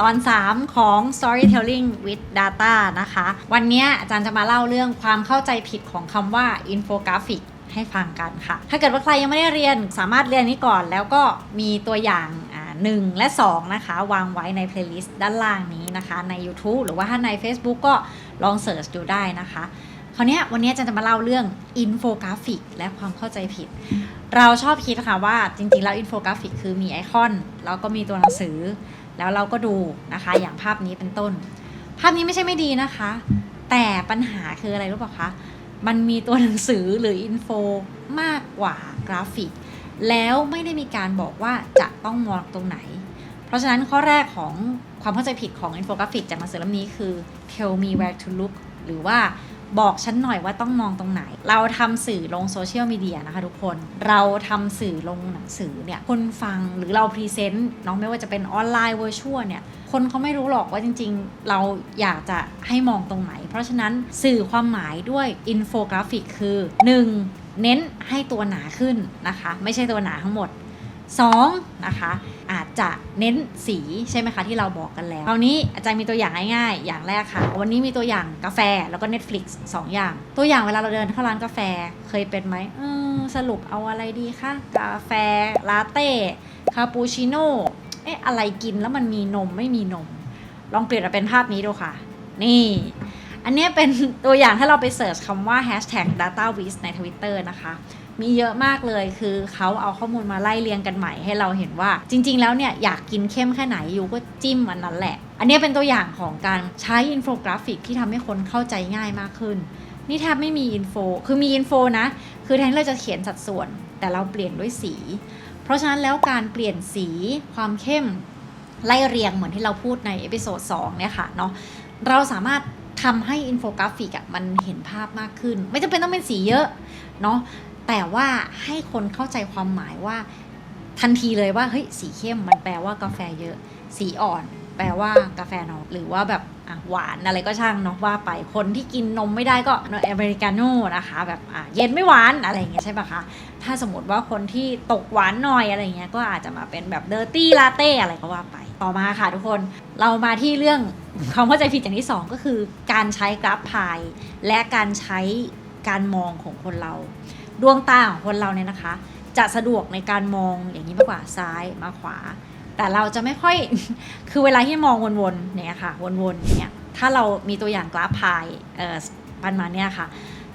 ตอน 3 ของ storytelling with data นะคะ วันนี้อาจารย์จะมาเล่าเรื่องความเข้าใจผิดของคำว่า infographic ให้ฟังกันค่ะ ถ้าเกิดว่าใครยังไม่ได้เรียนสามารถเรียนนี้ก่อน แล้วก็มีตัวอย่างอ่าหนึ่งและ 2 นะคะ วางไว้ใน playlist ด้านล่างนี้นะคะ ใน YouTube หรือว่าถ้าใน Facebook ก็ลองเสิร์ชดูได้นะคะคราวนี้วันนี้อาจารย์จะมาเล่าเรื่องอินโฟกราฟิกและความเข้าใจผิด เราชอบคิดค่ะว่าจริงๆ แล้วอินโฟกราฟิกคือมีไอคอน แล้วก็มีตัวหนังสือ แล้วเราก็ดูนะคะอย่างภาพนี้เป็นต้น ภาพนี้ไม่ใช่ไม่ดีนะคะ แต่ปัญหาคืออะไรรู้ป่ะคะมันมีตัวหนังสือหรืออินโฟมากกว่ากราฟิก แล้วไม่ได้มีการบอกว่าจะต้องมองตรงไหน เพราะฉะนั้นข้อแรกของความเข้าใจผิดของอินโฟกราฟิกจากหนังสือเล่มนี้คือ tell me where to look หรือว่า บอกฉันหน่อยว่าต้องมองตรงไหน เราทำสื่อลงโซเชียลมีเดียนะคะทุกคน เราทำสื่อลงหนังสือเนี่ยคนฟังหรือเราพรีเซนต์น้องไม่ว่าจะเป็นออนไลน์เวอร์ชวลเนี่ยคนเขาไม่รู้หรอกว่าจริง ๆ เราอยากจะให้มองตรงไหน เพราะฉะนั้นสื่อความหมายด้วยอินโฟกราฟิกคือ 1. เน้นให้ตัวหนาขึ้นนะคะ ไม่ใช่ตัวหนาทั้งหมด 2. นะคะอาจจะเน้นสีใช่ไหมคะที่เราบอกกันแล้วคราวนี้อาจารย์มีตัวอย่างง่ายๆ อย่างแรกค่ะ วันนี้มีตัวอย่างกาแฟแล้วก็ Netflix 2 อย่าง ตัวอย่างเวลาเราเดินเข้าร้านกาแฟเคยเป็นไหมเออสรุปเอาอะไรดีคะกาแฟลาเต้คาปูชิโน่เอ๊ะอะไรกินแล้วมันมีนมไม่มีนม ลองเปลี่ยนมาเป็นภาพนี้ดูค่ะ นี่อันนี้เป็นตัวอย่างถ้าเราไปเสิร์ชคำว่า hashtag datawiz ใน Twitter นะคะ มีเยอะมากเลยคือเขาเอาข้อมูลมาไล่เรียงกันใหม่ให้เราเห็นว่า จริง ๆ แล้วเนี่ยอยากกินเข้มแค่ไหนอยู่ก็จิ้มอันนั้นแหละ อันนี้เป็นตัวอย่างของการใช้อินโฟกราฟิกที่ทำให้คนเข้าใจง่ายมากขึ้น นี่แทบไม่มีอินโฟคือมีอินโฟนะ คือแทนที่เราจะเขียนสัดส่วน แต่เราเปลี่ยนด้วยสี เพราะฉะนั้นแล้วการเปลี่ยนสีความเข้มไล่เรียงเหมือนที่เราพูดในเอพิโซด2เนี่ยค่ะเนาะเราสามารถทำให้อินโฟกราฟิกอะมันเห็นภาพมากขึ้น ไม่จำเป็นต้องเป็นสีเยอะเนาะ แต่ว่าให้คนเข้าใจความหมายว่าทันทีเลยว่าเฮ้ยสีเข้มมันแปลว่ากาแฟเยอะ สีอ่อนแปลว่ากาแฟน้อยหรือว่าแบบหวานอะไรก็ช่างเนาะว่าไปคนที่กินนมไม่ได้ก็อเมริกาโน่นะคะ แบบอะเย็นไม่หวานอะไรอย่างเงี้ยใช่ปะคะถ้าสมมติว่าคนที่ตกหวานหน่อยอะไรเงี้ยก็อาจจะมาเป็นแบบเดอร์ตี้ลาเต้อะไรก็ว่าไปต่อมาค่ะทุกคนเรามาที่เรื่องความเข้าใจผิดอย่างที่สองก็คือ การใช้กราฟพายและการใช้การมองของคนเรา ดวงตาของคนเราเนี่ยนะคะ จะสะดวกในการมองอย่างนี้มากกว่าซ้ายมาขวา แต่เราจะไม่ค่อยคือเวลาที่มองวนๆเนี่ยค่ะวนๆเนี่ยถ้าเรามีตัวอย่างกราฟพายเอ่อปันมาเนี่ยค่ะ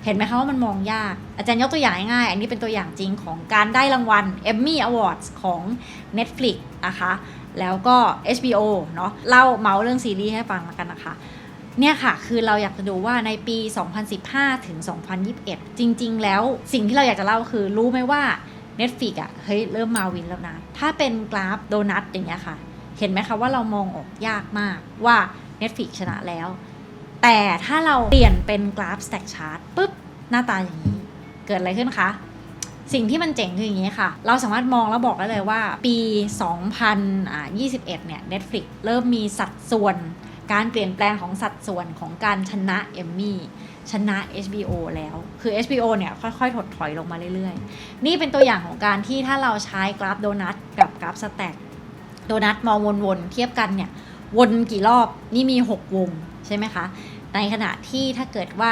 เห็นไหมคะว่ามันมองยาก อาจารย์ยกตัวอย่างง่ายอันนี้เป็นตัวอย่างจริงของการได้รางวัล Emmy Awards ของ Netflix นะคะ แล้วก็ HBO เนาะเล่าเมาส์เรื่องซีรีส์ให้ฟังแล้วกันนะคะ เนี่ยค่ะ คือเราอยากจะดูว่าในปี 2015 ถึง 2021 จริง ๆ แล้วสิ่งที่เราอยากจะเล่าคือรู้ไหมว่า Netflix อะ่ะเฮ้ยเริ่มมาวินแล้วนะ ถ้าเป็นกราฟโดนัทอย่างเงี้ยค่ะ เห็นไหมคะว่าเรามองออกยากมากว่า Netflix ชนะแล้ว แต่ถ้าเราเปลี่ยนเป็นกราฟ stack chart ปุ๊บ หน้าตาอย่างนี้ เกิดอะไรขึ้นคะ สิ่งที่มันเจ๋งคืออย่างนี้ค่ะ เราสามารถมองแล้วบอกได้เลยว่า ปี 2021 เนี่ย Netflix เริ่มมีสัดส่วน การเปลี่ยนแปลงของสัดส่วนของการชนะเอมมี่ชนะ HBO แล้ว คือ HBO เนี่ยค่อยๆ ถดถอยลงมาเรื่อยๆ นี่เป็นตัวอย่างของการที่ถ้าเราใช้กราฟโดนัทกับกราฟสแต็กโดนัทมองวนๆ เทียบกันเนี่ย วนกี่รอบนี่มี 6 วง ใช่ไหมคะ ในขณะที่ถ้าเกิดว่า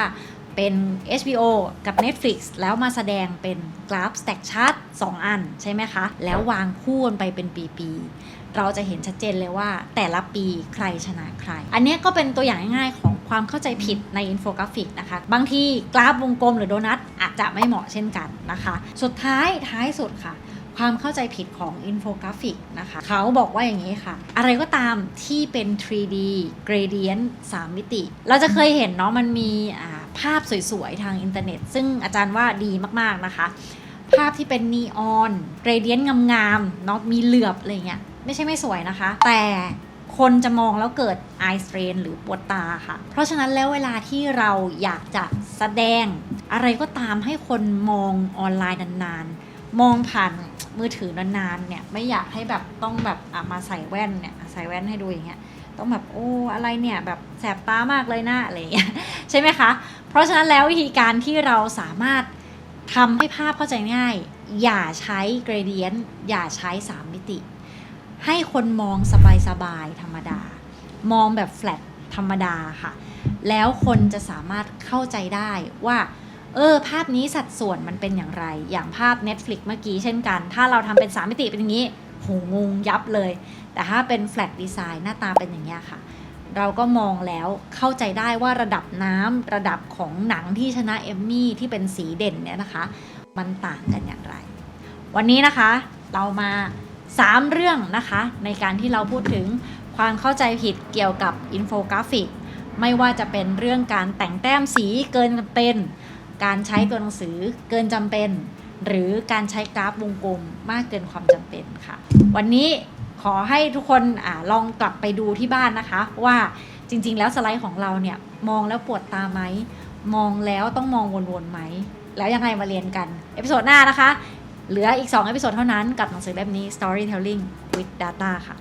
เป็น HBO กับ Netflix แล้วมาแสดงเป็นกราฟ stack chart 2 อันใช่ไหมคะ แล้ววางคู่กันไปเป็นปี ๆ เราจะเห็นชัดเจนเลยว่า แต่ละปีใครชนะใคร อันนี้ก็เป็นตัวอย่างง่ายๆของความเข้าใจผิดในอินโฟกราฟิกนะคะ บางทีกราฟวงกลมหรือโดนัทอาจจะไม่เหมาะเช่นกันนะคะ สุดท้ายท้ายสุดค่ะความเข้าใจผิดของอินโฟกราฟิกนะคะ เขาบอกว่าอย่างนี้ค่ะ อะไรก็ตามที่เป็น 3D gradient 3 มิติ เราจะเคยเห็นเนาะมันมีภาพสวยๆ ทางอินเทอร์เน็ต ซึ่งอาจารย์ว่าดีมากๆนะคะ ภาพที่เป็นนีออนเกรเดียนงามๆเนาะมีเหลือบอะไรเงี้ย ไม่ใช่ไม่สวยนะคะ แต่คนจะมองแล้วเกิด eye strain หรือปวดตาค่ะ เพราะฉะนั้นแล้วเวลาที่เราอยากจะแสดง อะไรก็ตามให้คนมองออนไลน์นานๆ มองผ่านมือถือนานๆเนี่ยไม่อยากให้แบบต้องแบบมาใส่แว่นเนี่ยใส่แว่นให้ดูอย่างเงี้ยต้องแบบโอ้อะไรเนี่ยแบบแสบตามากเลยนะอะไรอย่างเงี้ยใช่ไหมคะ เพราะฉะนั้นแล้ววิธีการที่เราสามารถทำให้ภาพเข้าใจง่าย อย่าใช้เกรเดียน อย่าใช้ 3 มิติ ให้คนมองสบายๆธรรมดา มองแบบแฟลตธรรมดาค่ะ แล้วคนจะสามารถเข้าใจได้ว่า เออ ภาพนี้สัดส่วนมันเป็นอย่างไร อย่างภาพ Netflix เมื่อกี้เช่นกัน ถ้าเราทำเป็น 3 มิติเป็นอย่างนี้โหงงยับเลย แต่ถ้าเป็น flat design หน้าตาเป็นอย่างนี้ค่ะ เราก็มองแล้วเข้าใจได้ว่าระดับน้ำระดับของหนังที่ชนะเอมมี่ที่เป็นสีเด่นเนี่ยนะคะ มันต่างกันอย่างไร วันนี้นะคะเรามา 3 เรื่องนะคะในการที่เราพูดถึงความเข้าใจผิดเกี่ยวกับอินโฟกราฟิก ไม่ว่าจะเป็นเรื่องการแต่งแต้มสีเกินจำเป็น การใช้ตัวหนังสือเกินจำเป็น หรือการใช้กราฟวงกลมมากเกินความจำเป็นค่ะ วันนี้ขอให้ทุกคนอลองกลับไปดูที่บ้านนะคะ ว่าจริง ๆ แล้วสไลด์ของเราเนี่ยมองแล้วปวดตาไหมมองแล้วต้องมองวนๆไหม แล้วยังไงมาเรียนกัน เอพิโซดหน้านะคะ เหลืออีก 2 เอพิโซดเท่านั้นกับหนังสือเล่มนี้ Storytelling with Data ค่ะ